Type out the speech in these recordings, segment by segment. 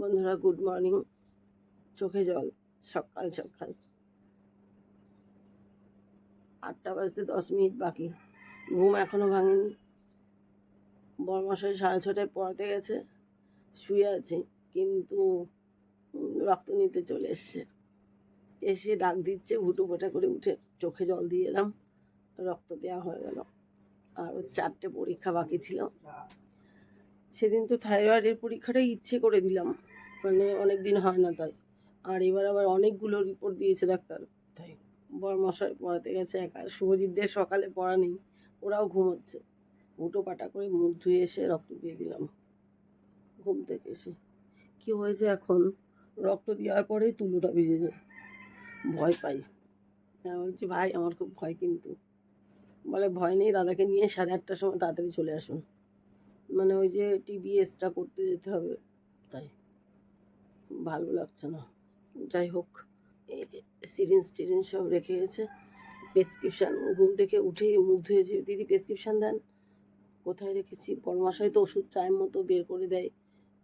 বন্ধুরা good morning চোখে জল, সকাল সকাল। আটটা বাজতে দশ মিনিট বাকি। ঘুম এখনও ভাঙেনি। বরমশাই সাড়ে ছটায় পড়াতে গেছে, শুয়ে আছে, কিন্তু রক্ত নিতে চলে এসছে। এসে ডাক দিচ্ছে ভুটু ফোটা করে উঠে চোখে জল দিয়ে এলাম রক্ত দেওয়া হয়ে গেল। আর ওর চারটে পরীক্ষা বাকি ছিল। সেদিন তো থাইরয়েডের পরীক্ষাটাই ইচ্ছে করে দিলাম। মানে অনেক দিন হয় না তাই। আর এবার আবার অনেকগুলো রিপোর্ট দিয়েছে ডাক্তার। তাই বরমশাই পড়াতে গেছে একা। শুভজিৎদের সকালে পড়া নেই, ওরাও ঘুমোচ্ছে। উটো পাটা করে মুখ ধুয়ে এসে রক্ত দিয়ে দিলাম। ঘুম থেকে এসে। কী হয়েছে এখন? রক্ত দেওয়ার পরেই তুলোটা ভিজে যায়। ভয় পাই। আমি বলছি, ভাই, আমার খুব ভয় কিন্তু। বলে, ভয় নেই, দাদাকে নিয়ে সাড়ে আটটার সময় তাড়াতাড়ি চলে আসুন। মানে ওই যে টিবিএসটা করতে যেতে হবে। ভালো লাগছে না। যাই হোক, এই যে সিরিঞ্জ টিরিঞ্জ সব রেখে গেছে। প্রেসক্রিপশান ঘুম থেকে উঠে মুখ ধুয়েছি দিদি প্রেসক্রিপশান দেন। কোথায় রেখেছি? বরমশাই তো ওষুধ টাইম মতো বের করে দেয়,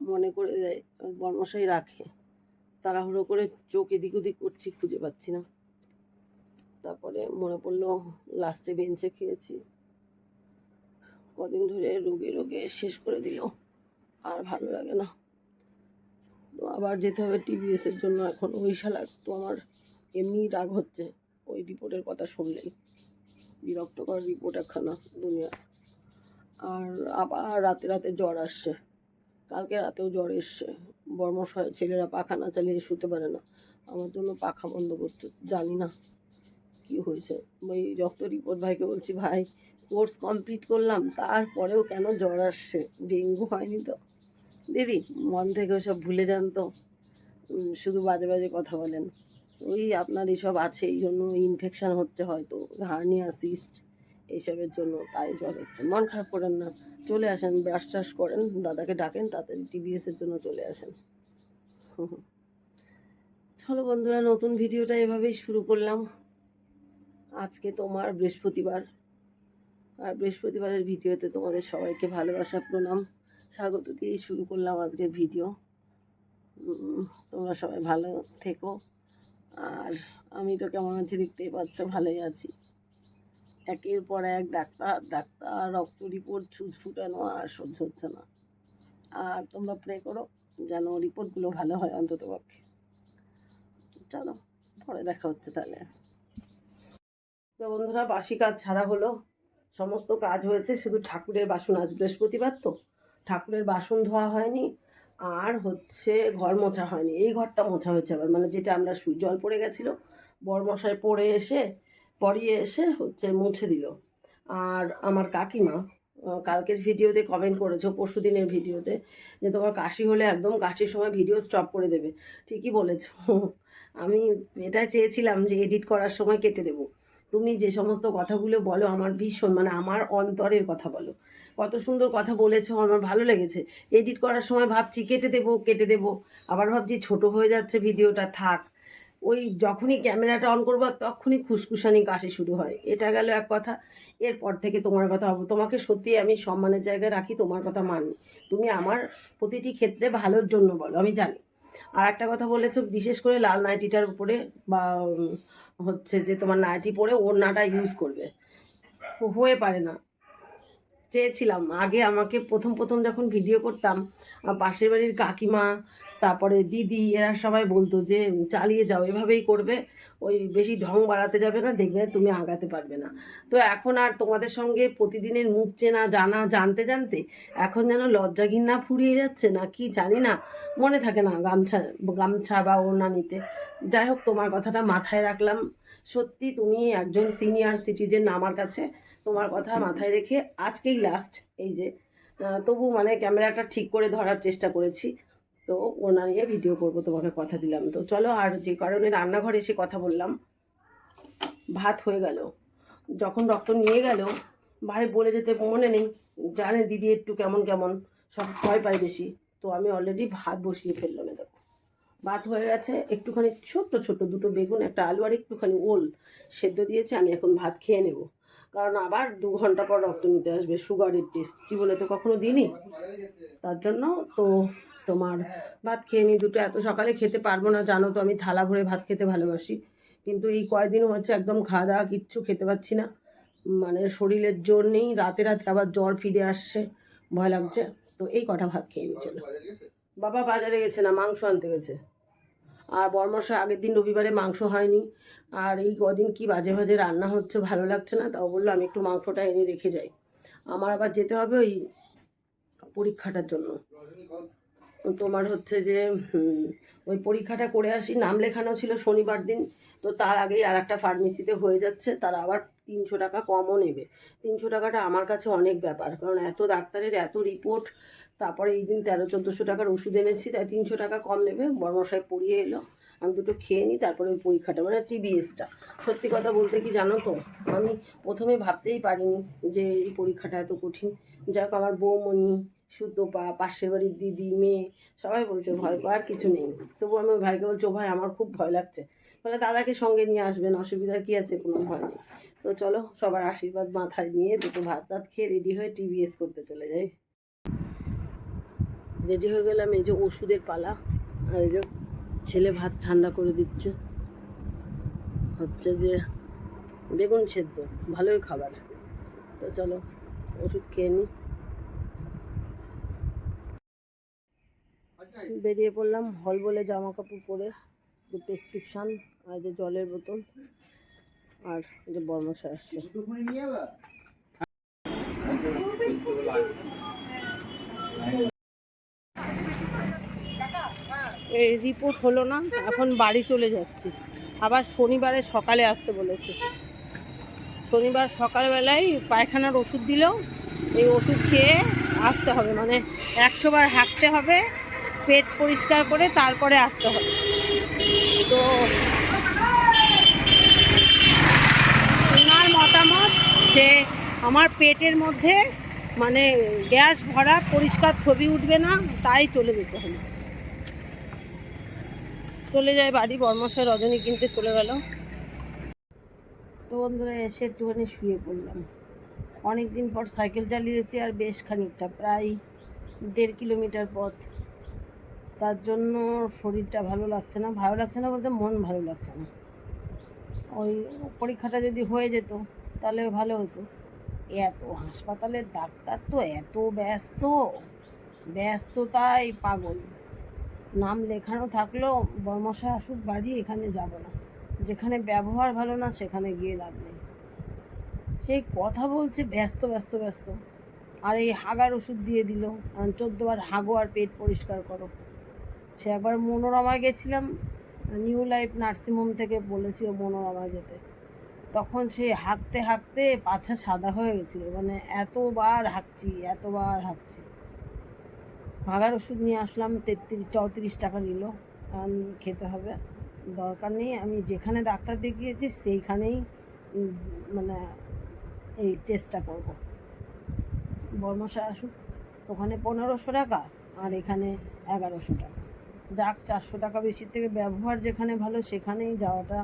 মনে করে দেয়, আর বরমশাই রাখে। তাড়াহুড়ো করে চোখ এদিক ওদিক করছি, খুঁজে পাচ্ছি না। তারপরে মনে পড়ল লাস্টে বেঞ্চে খেয়েছি। কদিন ধরে রোগে রোগে শেষ করে দিল, আর ভালো লাগে না। আবার যেতে হবে টিভিএসের জন্য এখন। ওই শালা তো আমার এমনি রাগ হচ্ছে। ওই রিপোর্টের কথা শুনলেই। বিরক্তকর রিপোর্ট একখানা দুনিয়া আর আবার রাতে রাতে জ্বর আসছে। কালকে রাতেও জ্বর এসছে। বর্মশয় ছেলেরা পাখা না চালিয়ে শুতে পারে না। আমার জন্য পাখা বন্ধ করতে জানি না কি হয়েছে। ওই রক্ত রিপোর্ট ভাইকে বলছি, ভাই, কোর্স কমপ্লিট করলাম। তারপরেও কেন জ্বর আসছে? ডেঙ্গু হয়নি তো? দিদি, মন থেকে ওসব ভুলে যান তো। শুধু বাজে বাজে কথা বলেন। ওই আপনার এসব আছে, এই জন্য ইনফেকশান হচ্ছে হয়তো হার্নিয়া সিস্ট এইসবের জন্য, তাই জ্বর হচ্ছে। মন খারাপ করেন না, চলে আসেন ব্রাশ ট্রাশ করেন, দাদাকে ডাকেন, তাড়াতাড়ি টিভিএসের জন্য চলে আসেন। চলো বন্ধুরা, নতুন ভিডিওটা এভাবেই শুরু করলাম। আজকে তোমার বৃহস্পতিবার। আর বৃহস্পতিবারের ভিডিওতে তোমাদের সবাইকে ভালোবাসা, প্রণাম। স্বাগত দিয়েই শুরু করলাম আজকে ভিডিও। তোমরা সবাই ভালো থেকো। আর আমি তো কেমন আছি দেখতেই পাচ্ছ, ভালোই আছি। একের পর এক ডাক্তার ডাক্তার, রক্ত রিপোর্ট ছুট ফুটানো আর সহ্য হচ্ছে না। আর তোমরা প্রে করো যেন রিপোর্টগুলো ভালো হয় অন্তত পক্ষে। চলো, পরে দেখা হচ্ছে তাহলে। তো বন্ধুরা, বাসি কাজ ছাড়া হলো। সমস্ত কাজ হয়েছে, শুধু ঠাকুরের বাসন আজ বৃহস্পতিবার তো। ঠাকুরের বাসন ধোয়া হয়নি, আর হচ্ছে ঘর মোছা হয়নি। এই ঘরটা মোছা হয়েছে আবার মানে যেটা আমরা শুই জল পড়ে গেছিল, বরমশাই পড়ে এসে পরিয়ে এসে হচ্ছে মুছে দিল। আর আমার কাকিমা কালকের ভিডিওতে কমেন্ট করেছ পরশু দিনের ভিডিওতে, যে তোমার কাশি হলে একদম কাশির সময় ভিডিও স্টপ করে দেবে। ঠিকই বলেছ। আমি এটা চেয়েছিলাম যে এডিট করার সময় কেটে দেবো। তুমি যে সমস্ত কথাগুলো বলো, আমার ভীষণ মানে আমার অন্তরের কথা বলো। কত সুন্দর কথা বলেছ, আমার ভালো লেগেছে। এডিট করার সময় ভাবছি কেটে দেবো কেটে দেবো। আবার ভাবছি ছোট হয়ে যাচ্ছে ভিডিওটা, থাক। ওই যখনই ক্যামেরাটা অন করব তখনই খুসখুসানি কাশি শুরু হয়। এটা গেল এক কথা। এরপর থেকে তোমার কথা তোমাকে সত্যি আমি সম্মানের জায়গায় রাখি, তোমার কথা মানি। তুমি আমার প্রতিটি ক্ষেত্রে ভালোর জন্য বলো, আমি জানি। আর একটা কথা বলেছ, বিশেষ করে লাল নাইটিটার উপরে বা হচ্ছে যে তোমার নাইটি পরে ওড়নাটা ইউজ করবে। হয়ে পারে না। চেয়েছিলাম। আগে আমাকে প্রথম প্রথম যখন ভিডিও করতাম পাশের বাড়ির কাকিমা, তারপরে দিদি, এরা সবাই বলতো যে, চালিয়ে যাও, এভাবেই করবে। ওই বেশি ঢং বাড়াতে যাবে না, দেখবে তুমি আগাতে পারবে না। তো এখন আর তোমাদের সঙ্গে প্রতিদিনের মুখ চেনা, জানা, জানতে জানতে এখন যেন লজ্জা ঘিন্না ফুরিয়ে যাচ্ছে না কি জানি না, মনে থাকে না গামছা গামছা বা ওড়না নিতে। যাই হোক, তোমার কথাটা মাথায় রাখলাম। সত্যি তুমি একজন সিনিয়র সিটিজেন আমার কাছে, তোমার কথা মাথায় রেখে আজকেই লাস্ট এই যে তবু মানে ক্যামেরাটা ঠিক করে ধরার চেষ্টা করেছি। তো ওনা নিয়ে ভিডিও করব, তোমাকে কথা দিলাম তো। চলো আর যে কারণে রান্নাঘরে এসে কথা বললাম। ভাত হয়ে গেল। যখন রক্ত নিয়ে গেল, ভাই বলে যেতে মনে নেই, জানে দিদি একটু কেমন কেমন, সব ভয় পায় বেশি। তো আমি অলরেডি ভাত বসিয়ে ফেললাম এ দেখো। ভাত হয়ে গেছে। একটুখানি ছোট্ট ছোট্ট দুটো বেগুন, একটা আলু আর একটুখানি ওল সেদ্ধ দিয়েছে, আমি এখন ভাত খেয়ে নেব। কারণ আবার দু ঘণ্টা পর রক্ত নিতে আসবে সুগারের টেস্ট জীবনে তো কখনো দিইনি। তার জন্য তো তোমার ভাত খেয়ে নিই দুটো। এত সকালে খেতে পারব না, জানো তো আমি থালা ভরে ভাত খেতে ভালোবাসি। কিন্তু এই কয়দিন হচ্ছে একদম খাওয়া দাওয়া, কিচ্ছু খেতে পাচ্ছি না। মানে শরীরের জোর নেই, রাতে রাতে আবার জ্বর ফিরে আসছে, ভয় লাগছে। তো এই কটা ভাত খেয়ে নিই, চলো। বাবা বাজারে গেছে না, মাংস আনতে গেছে? আর বর্মশা আগের দিন রবিবারে মাংস হয়নি। আর এই কদিন কি বাজে বাজে রান্না হচ্ছে, ভালো লাগছে না, তাও বলল আমি একটু মাংসটা এনে রেখে যাই। আমার আবার যেতে হবে ওই পরীক্ষাটার জন্য। তোমার হচ্ছে যে ওই পরীক্ষাটা করে আসি। নাম লেখানো ছিল শনিবার দিন, তো তার আগেই আর একটা ফার্মেসিতে হয়ে যাচ্ছে, তারা আবার তিনশো টাকা কমও নেবে। তিনশো টাকাটা আমার কাছে অনেক ব্যাপার, কারণ এত ডাক্তারের এত রিপোর্ট তারপরে এই দিন তেরো, চোদ্দোশো টাকার ওষুধ এনেছি, তাই তিনশো টাকা কম নেবে। বর্মশাই পড়িয়ে এলো, আমি দুটো খেয়ে নিই, তারপরে ওই পরীক্ষাটা মানে টিবিএসটা সত্যি কথা বলতে কি জানো তো, আমি প্রথমে ভাবতেই পারিনি যে এই পরীক্ষাটা এত কঠিন। যাক, আমার বৌমণি সুতোপা পাশের বাড়ির দিদি, মেয়ে, সবাই বলছে, ভয় পাওয়ার কিছু নেই। তবু আমি ভাইকে বলছি, "ও ভাই, আমার খুব ভয় লাগছে। বলে, দাদাকে সঙ্গে নিয়ে আসবেন, অসুবিধার কি আছে? কোনো ভয় নেই। তো চলো, সবার আশীর্বাদ মাথায় নিয়ে দুটো ভাত টাত খেয়ে রেডি হয়ে টিভিএস করতে চলে যাই। রেডি হয়ে গেলাম, এই যে ওষুধের পালা, আর এই যে ছেলে ভাত ঠান্ডা করে দিচ্ছে। হচ্ছে যে বেগুন সেদ্ধ, ভালোই খাবার। তো চলো, ওষুধ খেয়ে নিই বেরিয়ে পড়লাম হল বলে জামা কাপড় পরে, যে প্রেসক্রিপশান আর যে জলের বোতল, আর যে বর্মশা আসছে এই রিপোর্ট হলো না, এখন বাড়ি চলে যাচ্ছি। আবার শনিবারে সকালে আসতে বলেছে। শনিবার সকালবেলায় পায়খানার ওষুধ দিল, এই ওষুধ খেয়ে আসতে হবে মানে একশো বার হাঁকতে হবে, পেট পরিষ্কার করে তারপরে আসতে হবে। তো ওনার মতামত যে আমার পেটের মধ্যে মানে গ্যাস ভরা পরিষ্কার ছবি উঠবে না, তাই চলে যেতে হবে। চলে যায় বাড়ি, বর্মশাই রজনী কিনতে চলে গেল। তো বন্ধুরা, এসে একটুখানি শুয়ে পড়লাম। অনেক দিন পর সাইকেল চালিয়েছি আর বেশ খানিকটা, প্রায় দেড় কিলোমিটার পথ। তার জন্য শরীরটা ভালো লাগছে না, ভালো লাগছে না বলতে মন ভালো লাগছে না। ওই পরীক্ষাটা যদি হয়ে যেত, তাহলে ভালো হতো। এত হাসপাতালের ডাক্তার তো এত ব্যস্ত, ব্যস্ততাই পাগল। নাম লেখানো থাকলেও বর্মশা আসুক, বাড়ি এখানে যাব না। যেখানে ব্যবহার ভালো না, সেখানে গিয়ে লাভ নেই। সেই কথা বলছে, ব্যস্ত ব্যস্ত ব্যস্ত। আর এই হাগার ওষুধ দিয়ে দিল। চোদ্দবার হাগো আর পেট পরিষ্কার করো। সে একবার মনোরমায় গেছিলাম, নিউ লাইফ নার্সিংহোম থেকে বলেছিল মনোরমায় যেতে। তখন সে হাঁকতে হাঁকতে পাছা সাদা হয়ে গেছিল। মানে এতবার হাঁকছি এতবার হাঁকছি। হাগার ওষুধ নিয়ে আসলাম, তেত্রিশ, চৌত্রিশ টাকা নিল। খেতে হবে। দরকার নেই, আমি যেখানে ডাক্তার দেখিয়েছি, সেইখানেই মানে এই টেস্টটা করব। বর্মশা আসুক, ওখানে পনেরোশো টাকা আর এখানে এগারোশো টাকা। যাক, চারশো টাকা বেশি থেকে ব্যবহার যেখানে ভালো, সেখানেই যাওয়াটা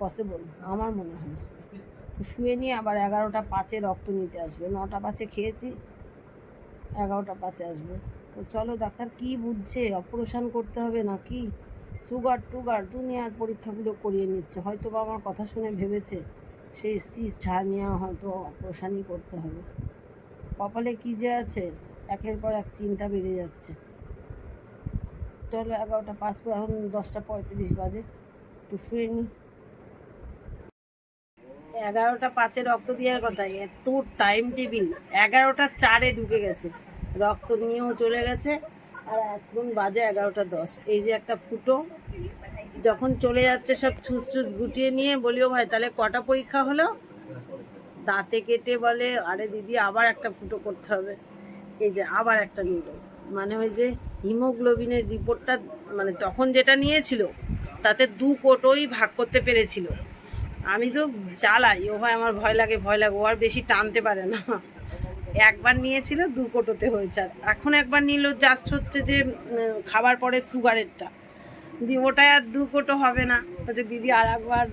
পসিবল আমার মনে হয়। শুয়ে নিয়ে আবার এগারোটা পাঁচে রক্ত নিতে আসবে। নটা পাঁচে খেয়েছি, এগারোটা পাঁচে আসবে। তো চলো ডাক্তার কি বুঝছে? অপারেশন করতে হবে নাকি? সুগার, টুগার, দুনিয়ার পরীক্ষাগুলো করিয়ে নিচ্ছে। হয়তো বা আমার কথা শুনে ভেবেছে সেই সিস্ট হার্নিয়া হয়তো অপারেশনই করতে হবে। কপালে কী যে আছে, একের পর এক চিন্তা বেড়ে যাচ্ছে। চলো এগারোটা পাঁচ এখন দশটা পঁয়ত্রিশ বাজে। একটু শুয়ে নিই এগারোটা পাঁচে রক্ত দেওয়ার কথা, এত টাইম টেবিল এগারোটা চারে ঢুকে গেছে। রক্ত নিয়েও চলে গেছে। আর এখন বাজে এগারোটা দশ। এই যে একটা ফুটো, যখন চলে যাচ্ছে সব ছুস ছুস গুটিয়ে নিয়ে বলিও ভাই, তাহলে কটা পরীক্ষা হলো? দাঁতে কেটে বলে, আরে দিদি, আবার একটা ফুটো করতে হবে। এই যে আবার একটা নিল। মানে ওই যে হিমোগ্লোবিনের রিপোর্টটা মানে তখন যেটা নিয়েছিল, তাতে দু কোটোই ভাগ করতে পেরেছিল। আমি তো জ্বালাই। ও ভাই, আমার ভয় লাগে ভয় লাগে। ও আর বেশি টানতে পারে না। একবার নিয়েছিল, দু কোটোতে হয়েছে। আর এখন একবার নিল জাস্ট হচ্ছে যে খাবার পরে সুগারেরটা। দি, ওটা আর দু কোটো হবে না। বলছে, দিদি, আর একবার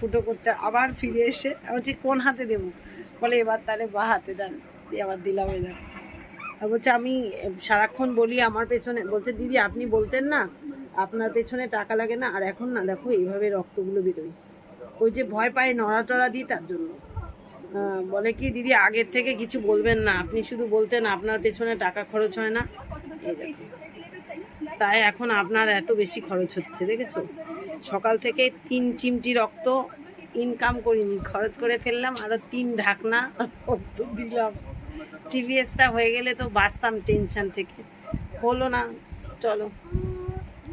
ফুটো করতে, আবার ফিরে এসে বলছি, কোন হাতে দেবো? বলে, এবার তাহলে বা হাতে দেন। দিয়ে আবার দিলাম দেখ আর বলছে, আমি, সারাক্ষণ বলি আমার পেছনে। বলছে, দিদি, আপনি বলতেন না, আপনার পেছনে টাকা লাগে না। আর এখন না, দেখো, এইভাবে রক্তগুলো বেরোয়। ওই যে ভয় পায় নড়াচড়া দিই, তার জন্য। বলে কি, দিদি, আগের থেকে কিছু বলবেন না। আপনি শুধু বলতেন আপনার পেছনে টাকা খরচ হয় না। এই দেখো। তাই এখন আপনার এত বেশি খরচ হচ্ছে, দেখেছ? সকাল থেকে তিন চিমটি রক্ত ইনকাম করিনি, খরচ করে ফেললাম আরও তিন ঢাকনা রক্ত দিলাম। টিভিএসটা হয়ে গেলে তো বাঁচতাম টেনশন থেকে। হলো না, চলো।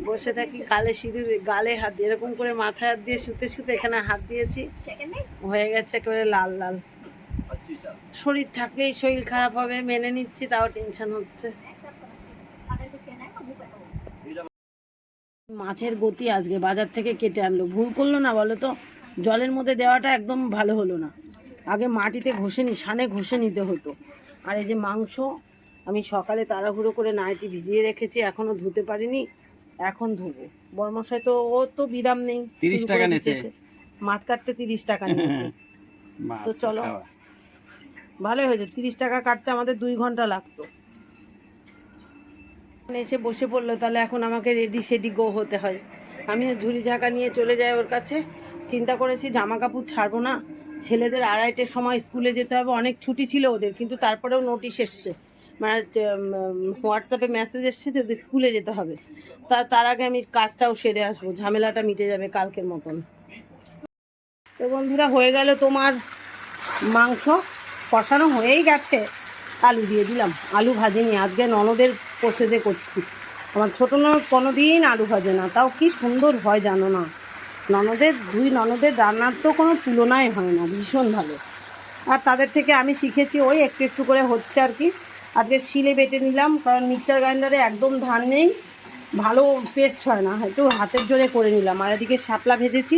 বসে থাকি, গালে সিঁদুর, গালে হাত দিয়ে, এরকম করে মাথায় হাত দিয়ে শুতে শুতে এখানে হাত দিয়েছি। হয়ে গেছে একেবারে লাল লাল। শরীর থাকলেই শরীর খারাপ হবে মেনে নিচ্ছি তাও টেনশন হচ্ছে। মাছের গতি আজকে বাজার থেকে কেটে আনলো। ভুল করল না বলো তো? জলের মধ্যে দেওয়াটা একদম ভালো হলো না। আগে মাটিতে ঘষে নি সানে ঘষে নিতে হতো। আর এই যে মাংস আমি সকালে তাড়াহুড়ো করে নাইটি ভিজিয়ে রেখেছি এখনও ধুতে পারিনি এখন ধুবো। বর্মশাই তো ও তো বিরাম নেই 30 শুরু টাকা মাছ কাটতে তিরিশ টাকা নিয়েছে। তো চলো। ভালোই হয়েছে। তিরিশ টাকা কাটতে আমাদের দুই ঘণ্টা লাগতো। এসে বসে পড়ল, তাহলে এখন আমাকে রেডি সেডি গো হতে হয়। আমিও ঝুড়ি ঝাঁকা নিয়ে চলে যাই ওর কাছে। চিন্তা করেছি, জামা কাপড় ছাড়বো না। ছেলেদের আড়াইটের সময় স্কুলে যেতে হবে। অনেক ছুটি ছিল ওদের, কিন্তু তারপরেও নোটিশ এসছে। মানে হোয়াটসঅ্যাপে মেসেজ এসছে যে ওদের স্কুলে যেতে হবে। তা, তার আগে আমি কাজটাও সেরে আসব। ঝামেলাটা মিটে যাবে কালকের মতন। তো বন্ধুরা, হয়ে গেল তোমার মাংস। কষানো হয়েই গেছে। আলু দিয়ে দিলাম। আলু ভাজিনি, আজকে ননদের প্রসেসে করছি। আমার ছোটো ননদ কোনোদিন আলু ভাজে না, তাও কি সুন্দর হয় জানো না? ননদের, দুই ননদের রান্নার তো কোনো তুলনাই হয় না, ভীষণ ভালো। আর তাদের থেকে আমি শিখেছি, ওই একটু একটু করে হচ্ছে আর কি। আজকে শিলে বেটে নিলাম, কারণ মিক্সার গ্রাইন্ডারে একদম ধান নেই, ভালো পেস্ট হয় না। একটু হাতের জোরে করে নিলাম। আর এদিকে শাপলা ভেজেছি,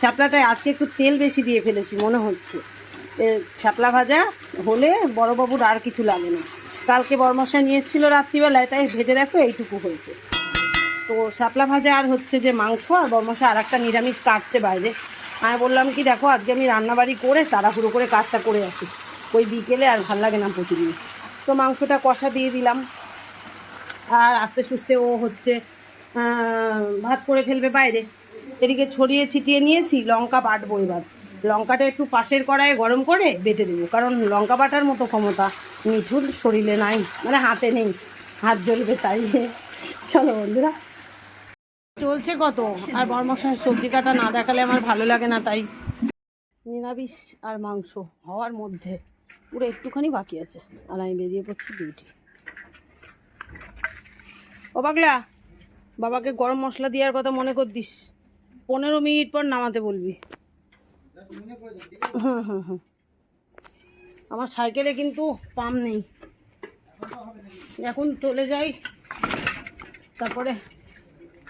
শাপলাটায় আজকে একটু তেল বেশি দিয়ে ফেলেছি, মনে হচ্ছে। এ, শাপলা ভাজা হলে বড়বাবুর আর কিছু লাগে না। কালকে বরমশাই নিয়ে এসেছিল রাত্রিবেলায় তাই ভেজে দেখো এইটুকু হয়েছে। তো শাপলা ভাজা আর হচ্ছে যে মাংস আর বরমশা আর একটা নিরামিষ কাটছে বাইরে। আমি বললাম কি দেখো আজকে আমি রান্নাবাড়ি করে তাড়াহুড়ো করে কাজটা করে আসি। ওই বিকেলে আর ভালো লাগে না প্রতিদিন। তো মাংসটা কষা দিয়ে দিলাম। আর আস্তে সুস্তে ও হচ্ছে ভাত করে ফেলবে বাইরে। এদিকে ছড়িয়ে ছিটিয়ে নিয়েছি লঙ্কা বাটবো এবার। লঙ্কাটা একটু পাশের কড়াইয়ে গরম করে বেটে দেবো। কারণ লঙ্কা বাটার মতো ক্ষমতা মিঠুর শরীরে নাই মানে হাতে নেই, হাত জ্বলবে তাই। চলো বন্ধুরা। চলছে কত? আর বর্মশায় সবজি কাটা না দেখালে আমার ভালো লাগে না তাই। নিরামিষ আর মাংস হওয়ার মধ্যে পুরো একটুখানি বাকি আছে, আর আমি বেরিয়ে পড়ছি ডিউটি ও পাগলা, বাবাকে গরম মশলা দেওয়ার কথা মনে কর দিস পনেরো মিনিট পর নামাতে বলবি। হুম হুম হুম। আমার সাইকেলে কিন্তু পাম নেই। এখন চলে যাই। তারপরে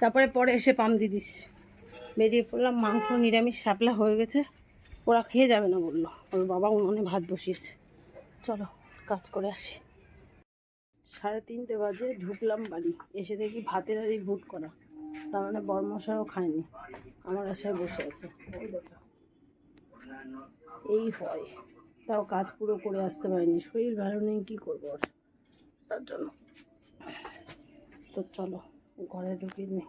তারপরে পরে এসে পাম দিয়ে দিস। বেরিয়ে পড়লাম, মাংস নিরামিষ, শাপলা হয়ে গেছে। ওরা খেয়ে যাবে না বলল। ওর বাবা উনুনে ভাত বসিয়েছে। চলো, কাজ করে আসি। সাড়ে তিনটে বাজে, ঢুকলাম বাড়ি। এসে দেখি ভাতের আর ভুট করা। তার মানে বরমশাও খায়নি। আমার আশায় বসে আছে। ওই এই হয়। তাও কাজ পুরো করে আসতে পারিনি। শরীর ভালো নেই, কী করব আর? তার জন্য। তো চলো, ঘরে ঢুকিয়ে নি।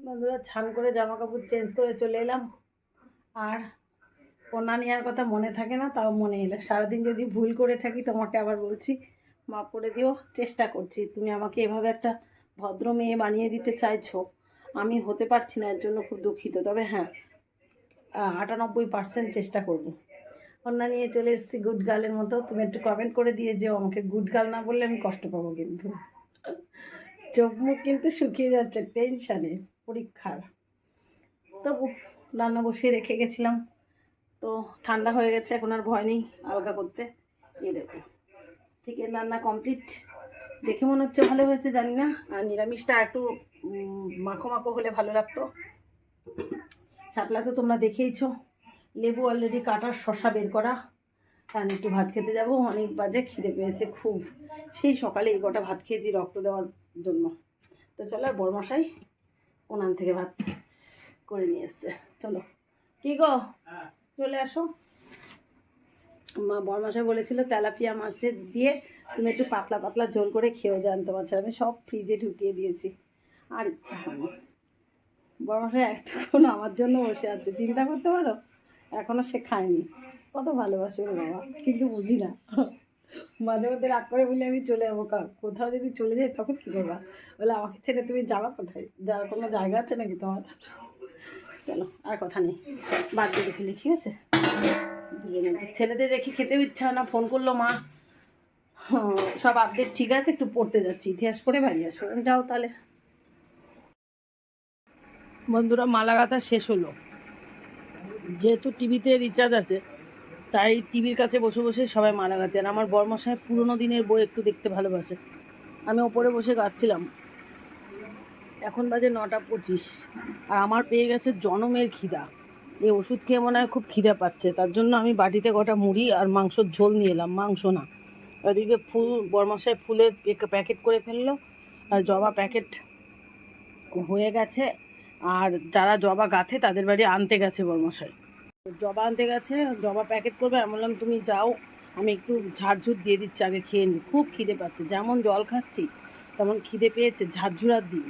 বন্ধুরা, ছান করে জামা কাপড় চেঞ্জ করে চলে এলাম। আর কন্যা নেওয়ার কথা মনে থাকে না, তাও মনে এলো। সারাদিন যদি ভুল করে থাকি, তোমাকে আবার বলছি, মাফ করে দিও। চেষ্টা করছি। তুমি আমাকে এভাবে একটা ভদ্র মেয়ে বানিয়ে দিতে চাইছো, আমি হতে পারছি না, এর জন্য খুব দুঃখিত। তবে হ্যাঁ আটানব্বই পার্সেন্ট চেষ্টা করব। কন্যা নিয়ে চলে এসেছি গুড গার্লের মতো। তুমি একটু কমেন্ট করে দিয়ে যেও, আমাকে গুড গার্ল না বললে আমি কষ্ট পাবো কিন্তু। চোখ মুখ কিন্তু শুকিয়ে যাচ্ছে টেনশানে পরীক্ষার। তবু রান্না বসিয়ে রেখে গেছিলাম। তো ঠান্ডা হয়ে গেছে, এখন আর ভয় নেই আলগা করতে। এই দেখো চিকেন রান্না কমপ্লিট দেখে মনে হচ্ছে ভালো হয়েছে, জানি না। আর নিরামিষটা একটু মাখো মাখো হলে ভালো লাগতো। শাপলা তো তোমরা দেখেইছো। লেবু অলরেডি কাটার শশা বের করা। কারণ একটু ভাত খেতে যাব। অনেক বাজে খিদে পেয়েছে খুব। সেই সকালে এই কটা ভাত খেয়েছি রক্ত দেওয়ার জন্য। তো চলো আর বড়মশাই ওনান থেকে ভাত করে নিয়ে এসছে। চলো। কি গো? চলে আসো। মা বরমাসে বলেছিল তেলাপিয়া মাছের দিয়ে তুমি একটু পাতলা পাতলা ঝোল করে খেয়েও জানতে পারছ আমি সব ফ্রিজে ঢুকিয়ে দিয়েছি। আর ইচ্ছা হয়নি। বরমাসে এতক্ষণ আমার জন্য বসে আছে। চিন্তা করতে পারো? এখনও সে খায়নি। কত ভালোবাসে ওর বাবা। কিন্তু বুঝি না। মাঝে মধ্যে রাগ করে বলে আমি চলে যাব। কোথাও যদি চলে যাই তখন কী করবা? বলে, আমাকে ছেড়ে তুমি যাবা কোথায়? যাওয়ার কোনো জায়গা আছে নাকি তোমার? চলো, আর কথা নেই। বাদ দিয়ে ফেলি ঠিক আছে? ছেলেদের রেখে খেতেও ইচ্ছা হয় না। ফোন করল মা। সব আপডেট ঠিক আছে? একটু পড়তে যাচ্ছি। ইতিহাস পড়ে বাড়ি আসব। যাও তাহলে। বন্ধুরা মালাগাথা শেষ হলো। যেহেতু টিভিতে রিচার্জ আছে, তাই টিভির কাছে বসে বসে সবাই মালা গাঁথে। আর আমার বর্মশায় পুরোনো দিনের বই একটু দেখতে ভালোবাসে। আমি ওপরে বসে গাচ্ছিলাম এখন বাজে নটা পঁচিশ। আর আমার পেয়ে গেছে জনমের খিদা। এই ওষুধ খেয়ে মনে হয় খুব খিদা পাচ্ছে। তার জন্য আমি বাটিতে কটা মুড়ি আর মাংসর ঝোল নিয়ে এলাম, মাংস না। ওদিকে ফুল বর্মশায় ফুলের প্যাকেট করে ফেলল। আর জবা প্যাকেট হয়ে গেছে। আর যারা জবা গাঁথে, তাদের বাড়ি আনতে গেছে বর্মশাই। জবা আনতে গেছে, জবা প্যাকেট করবে, আমি বললাম, তুমি যাও, আমি একটু ঝাড়ঝুর দিয়ে দিচ্ছি, আগে খেয়ে নিই খুব খিদে পাচ্ছে। যেমন জল খাচ্ছি, তেমন খিদে পেয়েছে ঝাড়ঝুরার দিন।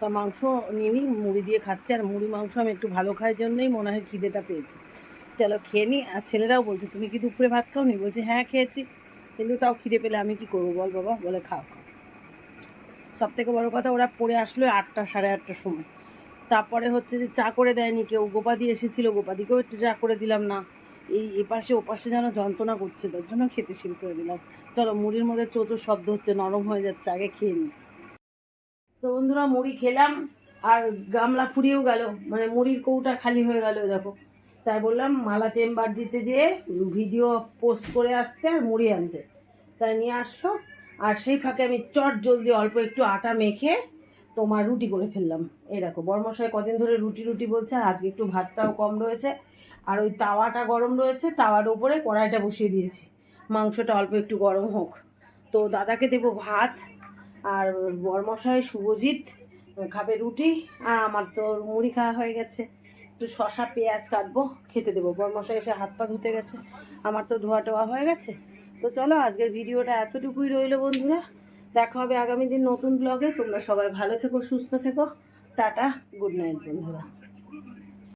তা মাংস নিয়ে নিই মুড়ি দিয়ে খাচ্ছে, আর মুড়ি মাংস আমি একটু ভালো খাই জন্যই মনে হয় খিদেটা পেয়েছে। চলো খেয়ে নিই আর ছেলেরাও বলছে, তুমি কি দুপুরে ভাত খাওনি? বলছে হ্যাঁ খেয়েছি। কিন্তু তাও খিদে পেলে আমি কি করব? বল বাবা, বলে খাও খাও। সব থেকে বড় কথা, ওরা পড়ে আসলো আটটা, সাড়ে আটটার সময়। তারপরে হচ্ছে যে চা করে দেয়নি কেউ। গোপাদি এসেছিল, গোপাদিকেও একটু চা করে দিলাম না। এই এপাশে ওপাশে যেন যন্ত্রণা করছে, তার জন্য খেতে শুরু করে দিলাম। চলো, মুড়ির মধ্যে চোচো শব্দ হচ্ছে, নরম হয়ে যাচ্ছে, আগে খেয়ে নিই তো বন্ধুরা, মুড়ি খেলাম, আর গামলা ফুরিয়েও গেল। মানে মুড়ির কৌটা খালি হয়ে গেল দেখো। তাই বললাম, মালা চেম্বার দিতে যেয়ে ভিডিও পোস্ট করে আসতে আর মুড়ি আনতে। তাই নিয়ে আসলো, আর সেই ফাঁকে আমি চট জলদি অল্প একটু আটা মেখে তোমার রুটি করে ফেললাম। এই দেখো, বর্মশাই কদিন ধরে রুটি রুটি বলছে, আর আজকে একটু ভাতটাও কম রয়েছে। আর ওই তাওয়াটা গরম রয়েছে, তাওয়ার উপরে কড়াইটা বসিয়ে দিয়েছি। মাংসটা অল্প একটু গরম হোক। তো দাদাকে দেবো ভাত, আর বর্মশাই শুভজিৎ খাবে রুটি, আর আমার তো মুড়ি খাওয়া হয়ে গেছে। একটু শশা পেঁয়াজ কাটবো, খেতে দেবো। বর্মশাই এসে হাত পা ধুতে গেছে, আমার তো ধোয়া টোয়া হয়ে গেছে। তো চলো, আজকের ভিডিওটা এতটুকুই রইল বন্ধুরা। দেখা হবে আগামী দিন নতুন ব্লগে তোমরা সবাই ভালো থেকো, সুস্থ থেকো। টাটা গুড নাইট বন্ধুরা।